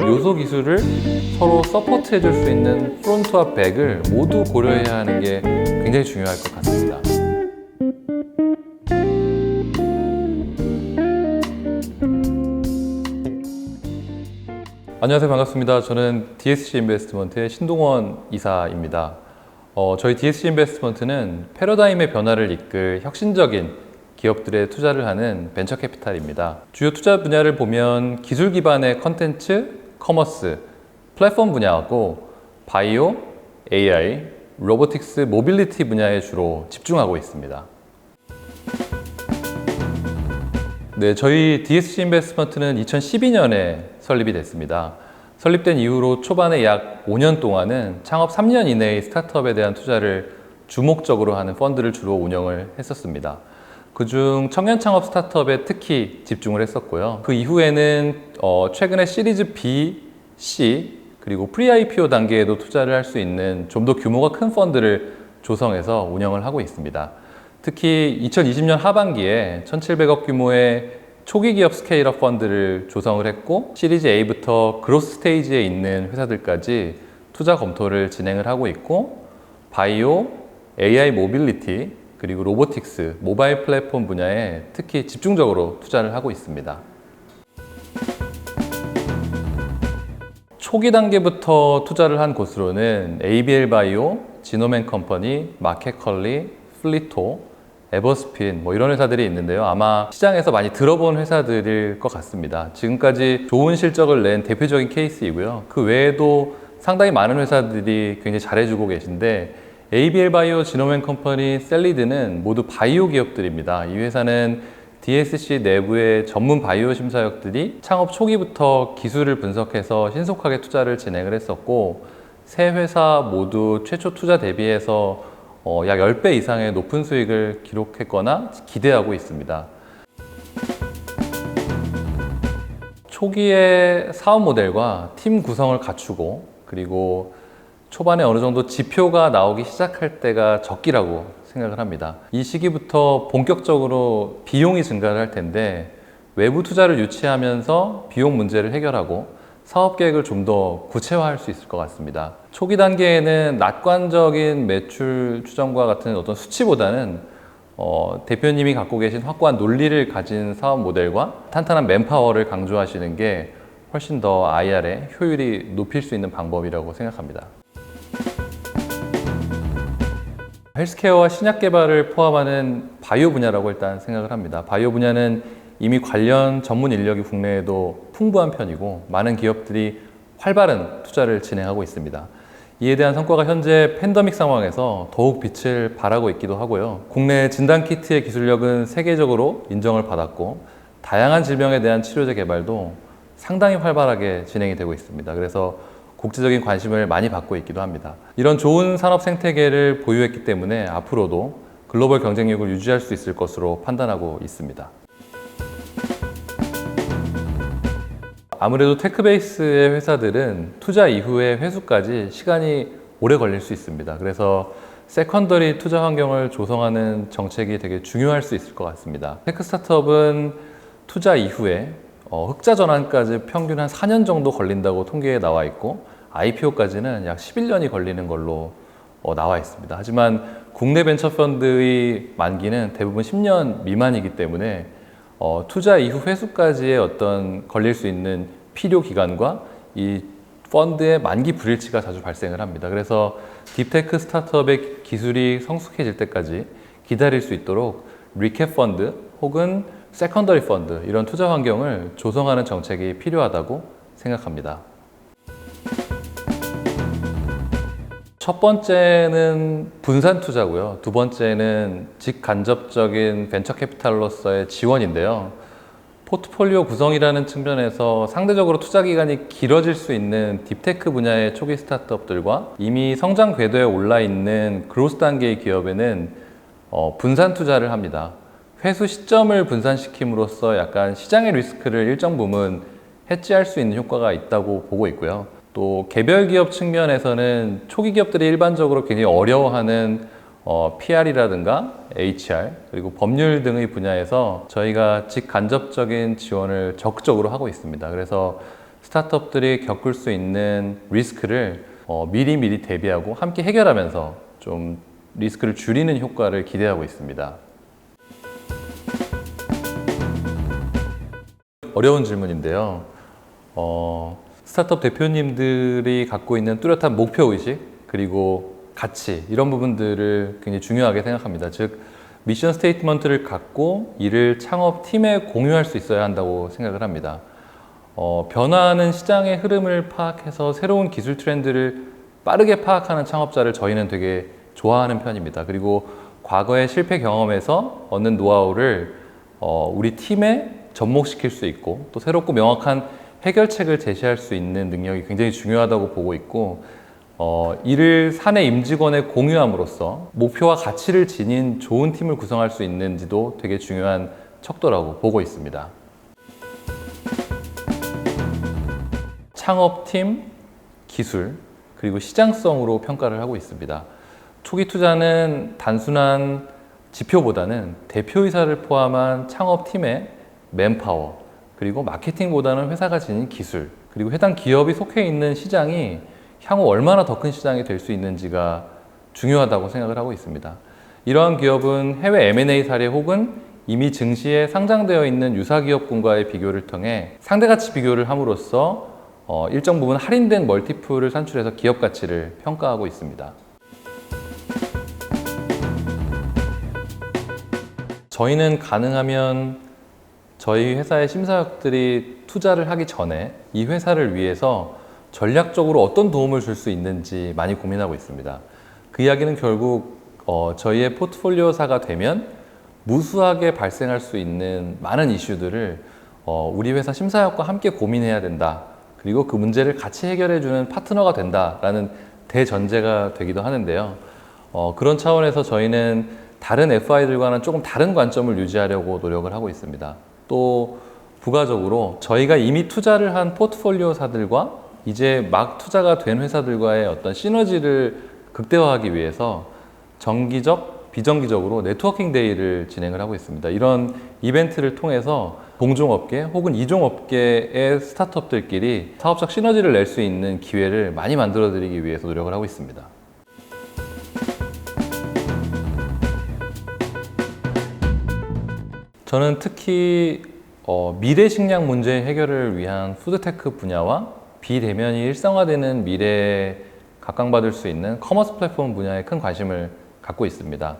요소 기술을 서로 서포트 해 줄 수 있는 프론트와 백을 모두 고려해야 하는 게 굉장히 중요할 것 같습니다. 안녕하세요. 반갑습니다. 저는 DSC 인베스트먼트의 신동원 이사입니다. 어, 저희 DSC 인베스트먼트는 패러다임의 변화를 이끌 혁신적인 기업들에 투자를 하는 벤처 캐피탈입니다. 주요 투자 분야를 보면 기술 기반의 컨텐츠, 커머스, 플랫폼 분야하고 바이오, AI, 로보틱스, 모빌리티 분야에 주로 집중하고 있습니다. 네, 저희 DSC 인베스트먼트는 2012년에 설립이 됐습니다. 설립된 이후로 초반에 약 5년 동안은 창업 3년 이내의 스타트업에 대한 투자를 주목적으로 하는 펀드를 주로 운영을 했었습니다. 그중 청년 창업 스타트업에 특히 집중을 했었고요. 그 이후에는 어, 최근에 시리즈 B, C 그리고 프리 IPO 단계에도 투자를 할 수 있는 좀 더 규모가 큰 펀드를 조성해서 운영을 하고 있습니다. 특히 2020년 하반기에 1,700억 규모의 초기 기업 스케일업 펀드를 조성을 했고 시리즈 A부터 그로스 스테이지에 있는 회사들까지 투자 검토를 진행을 하고 있고 바이오, AI 모빌리티 그리고 로보틱스, 모바일 플랫폼 분야에 특히 집중적으로 투자를 하고 있습니다. 초기 단계부터 투자를 한 곳으로는 ABL 바이오, 지노맨 컴퍼니, 마켓컬리, 플리토, 에버스핀 뭐 이런 회사들이 있는데요. 아마 시장에서 많이 들어본 회사들일 것 같습니다. 지금까지 좋은 실적을 낸 대표적인 케이스이고요. 그 외에도 상당히 많은 회사들이 굉장히 잘해주고 계신데 ABL 바이오, 지노맨 컴퍼니, 셀리드는 모두 바이오 기업들입니다. 이 회사는 DSC 내부의 전문 바이오 심사역들이 창업 초기부터 기술을 분석해서 신속하게 투자를 진행을 했었고 세 회사 모두 최초 투자 대비해서 어, 약 10배 이상의 높은 수익을 기록했거나 기대하고 있습니다. 초기에 사업 모델과 팀 구성을 갖추고 그리고 초반에 어느 정도 지표가 나오기 시작할 때가 적기라고 생각을 합니다. 이 시기부터 본격적으로 비용이 증가를 할 텐데 외부 투자를 유치하면서 비용 문제를 해결하고 사업 계획을 좀 더 구체화할 수 있을 것 같습니다. 초기 단계에는 낙관적인 매출 추정과 같은 어떤 수치보다는 어, 대표님이 갖고 계신 확고한 논리를 가진 사업 모델과 탄탄한 맨파워를 강조하시는 게 훨씬 더 IR의 효율이 높일 수 있는 방법이라고 생각합니다. 헬스케어와 신약 개발을 포함하는 바이오 분야라고 일단 생각을 합니다. 바이오 분야는 이미 관련 전문 인력이 국내에도 풍부한 편이고 많은 기업들이 활발한 투자를 진행하고 있습니다. 이에 대한 성과가 현재 팬데믹 상황에서 더욱 빛을 발하고 있기도 하고요. 국내 진단 키트의 기술력은 세계적으로 인정을 받았고 다양한 질병에 대한 치료제 개발도 상당히 활발하게 진행이 되고 있습니다. 그래서 국제적인 관심을 많이 받고 있기도 합니다. 이런 좋은 산업 생태계를 보유했기 때문에 앞으로도 글로벌 경쟁력을 유지할 수 있을 것으로 판단하고 있습니다. 아무래도 테크베이스의 회사들은 투자 이후의 회수까지 시간이 오래 걸릴 수 있습니다. 그래서 세컨더리 투자 환경을 조성하는 정책이 되게 중요할 수 있을 것 같습니다. 테크 스타트업은 투자 이후에 어, 흑자 전환까지 평균 한 4년 정도 걸린다고 통계에 나와 있고 IPO까지는 약 11년이 걸리는 걸로 어, 나와 있습니다. 하지만 국내 벤처 펀드의 만기는 대부분 10년 미만이기 때문에 어, 투자 이후 회수까지의 어떤 걸릴 수 있는 필요 기간과 이 펀드의 만기 불일치가 자주 발생을 합니다. 그래서 딥테크 스타트업의 기술이 성숙해질 때까지 기다릴 수 있도록 리캡 펀드 혹은 세컨더리 펀드 이런 투자 환경을 조성하는 정책이 필요하다고 생각합니다. 첫 번째는 분산 투자고요. 두 번째는 직간접적인 벤처 캐피탈로서의 지원인데요. 포트폴리오 구성이라는 측면에서 상대적으로 투자 기간이 길어질 수 있는 딥테크 분야의 초기 스타트업들과 이미 성장 궤도에 올라 있는 그로스 단계의 기업에는 어, 분산 투자를 합니다. 회수 시점을 분산시킴으로써 약간 시장의 리스크를 일정 부분 해지할 수 있는 효과가 있다고 보고 있고요. 또 개별 기업 측면에서는 초기 기업들이 일반적으로 굉장히 어려워하는 어, PR이라든가 HR 그리고 법률 등의 분야에서 저희가 직간접적인 지원을 적극적으로 하고 있습니다. 그래서 스타트업들이 겪을 수 있는 리스크를 어, 미리 미리 대비하고 함께 해결하면서 좀 리스크를 줄이는 효과를 기대하고 있습니다. 어려운 질문인데요. 어, 스타트업 대표님들이 갖고 있는 뚜렷한 목표 의식 그리고 가치 이런 부분들을 굉장히 중요하게 생각합니다. 즉 미션 스테이트먼트를 갖고 이를 창업 팀에 공유할 수 있어야 한다고 생각을 합니다. 어, 변화하는 시장의 흐름을 파악해서 새로운 기술 트렌드를 빠르게 파악하는 창업자를 저희는 되게 좋아하는 편입니다. 그리고 과거의 실패 경험에서 얻는 노하우를 어, 우리 팀에 접목시킬 수 있고 또 새롭고 명확한 해결책을 제시할 수 있는 능력이 굉장히 중요하다고 보고 있고 어, 이를 사내 임직원에 공유함으로써 목표와 가치를 지닌 좋은 팀을 구성할 수 있는지도 되게 중요한 척도라고 보고 있습니다. 창업팀, 기술, 그리고 시장성으로 평가를 하고 있습니다. 초기 투자는 단순한 지표보다는 대표이사를 포함한 창업팀의 맨파워, 그리고 마케팅보다는 회사가 지닌 기술, 그리고 해당 기업이 속해 있는 시장이 향후 얼마나 더 큰 시장이 될 수 있는지가 중요하다고 생각을 하고 있습니다. 이러한 기업은 해외 M&A 사례 혹은 이미 증시에 상장되어 있는 유사 기업군과의 비교를 통해 상대 가치 비교를 함으로써 어, 일정 부분 할인된 멀티플을 산출해서 기업 가치를 평가하고 있습니다. 저희는 가능하면 저희 회사의 심사역들이 투자를 하기 전에 이 회사를 위해서 전략적으로 어떤 도움을 줄 수 있는지 많이 고민하고 있습니다. 그 이야기는 결국 어, 저희의 포트폴리오사가 되면 무수하게 발생할 수 있는 많은 이슈들을 어, 우리 회사 심사역과 함께 고민해야 된다. 그리고 그 문제를 같이 해결해주는 파트너가 된다라는 대전제가 되기도 하는데요. 어, 그런 차원에서 저희는 다른 FI들과는 조금 다른 관점을 유지하려고 노력을 하고 있습니다. 또 부가적으로 저희가 이미 투자를 한 포트폴리오사들과 이제 막 투자가 된 회사들과의 어떤 시너지를 극대화하기 위해서 정기적, 비정기적으로 네트워킹 데이를 진행을 하고 있습니다. 이런 이벤트를 통해서 동종업계 혹은 이종업계의 스타트업들끼리 사업적 시너지를 낼 수 있는 기회를 많이 만들어 드리기 위해서 노력을 하고 있습니다. 저는 특히 어, 미래 식량 문제 해결을 위한 푸드테크 분야와 비대면이 일상화되는 미래에 각광받을 수 있는 커머스 플랫폼 분야에 큰 관심을 갖고 있습니다.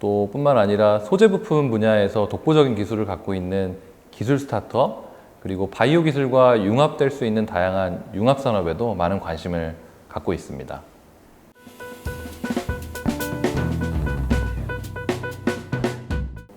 또 뿐만 아니라 소재 부품 분야에서 독보적인 기술을 갖고 있는 기술 스타트업 그리고 바이오 기술과 융합될 수 있는 다양한 융합 산업에도 많은 관심을 갖고 있습니다.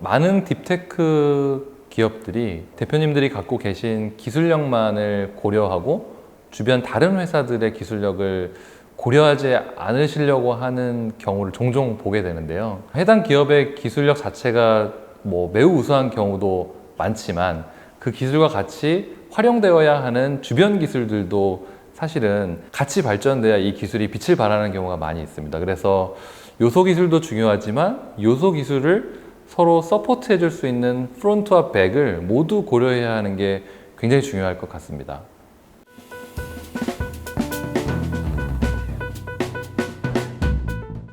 많은 딥테크 기업들이 대표님들이 갖고 계신 기술력만을 고려하고 주변 다른 회사들의 기술력을 고려하지 않으시려고 하는 경우를 종종 보게 되는데요. 해당 기업의 기술력 자체가 뭐 매우 우수한 경우도 많지만 그 기술과 같이 활용되어야 하는 주변 기술들도 사실은 같이 발전돼야 이 기술이 빛을 발하는 경우가 많이 있습니다. 그래서 요소 기술도 중요하지만 요소 기술을 서로 서포트 해줄 수 있는 프론트와 백을 모두 고려해야 하는 게 굉장히 중요할 것 같습니다.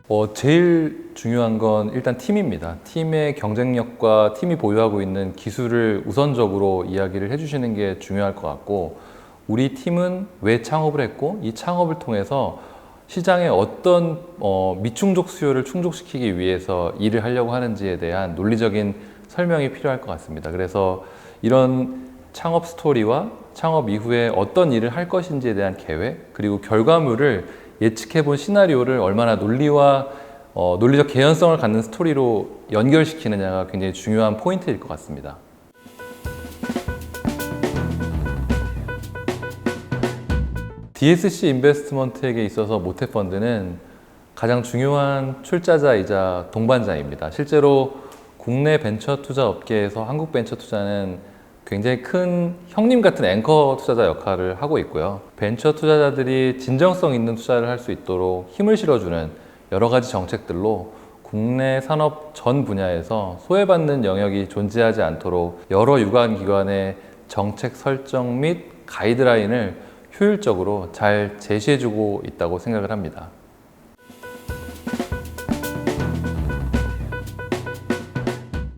어, 제일 중요한 건 일단 팀입니다. 팀의 경쟁력과 팀이 보유하고 있는 기술을 우선적으로 이야기를 해주시는 게 중요할 것 같고, 우리 팀은 왜 창업을 했고, 이 창업을 통해서 시장에 어떤 어, 미충족 수요를 충족시키기 위해서 일을 하려고 하는지에 대한 논리적인 설명이 필요할 것 같습니다. 그래서 이런 창업 스토리와 창업 이후에 어떤 일을 할 것인지에 대한 계획, 그리고 결과물을 예측해 본 시나리오를 얼마나 논리와 어, 논리적 개연성을 갖는 스토리로 연결시키느냐가 굉장히 중요한 포인트일 것 같습니다. DSC 인베스트먼트에게 있어서 모태펀드는 가장 중요한 출자자이자 동반자입니다. 실제로 국내 벤처 투자 업계에서 한국 벤처 투자는 굉장히 큰 형님 같은 앵커 투자자 역할을 하고 있고요. 벤처 투자자들이 진정성 있는 투자를 할 수 있도록 힘을 실어주는 여러 가지 정책들로 국내 산업 전 분야에서 소외받는 영역이 존재하지 않도록 여러 유관 기관의 정책 설정 및 가이드라인을 효율적으로 잘 제시해주고 있다고 생각을 합니다.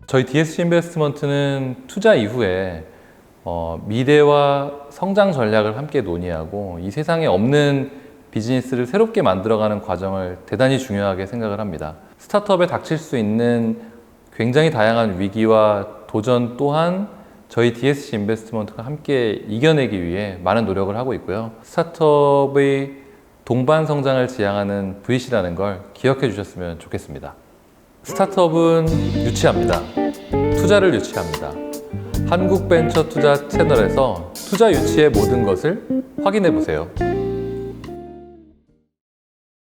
저희 DSC 인베스트먼트는 투자 이후에 어, 미래와 성장 전략을 함께 논의하고 이 세상에 없는 비즈니스를 새롭게 만들어가는 과정을 대단히 중요하게 생각을 합니다. 스타트업에 닥칠 수 있는 굉장히 다양한 위기와 도전 또한 저희 DSC 인베스트먼트가 함께 이겨내기 위해 많은 노력을 하고 있고요. 스타트업의 동반 성장을 지향하는 VC라는 걸 기억해 주셨으면 좋겠습니다. 스타트업은 유치합니다. 투자를 유치합니다. 한국 벤처 투자 채널에서 투자 유치의 모든 것을 확인해 보세요.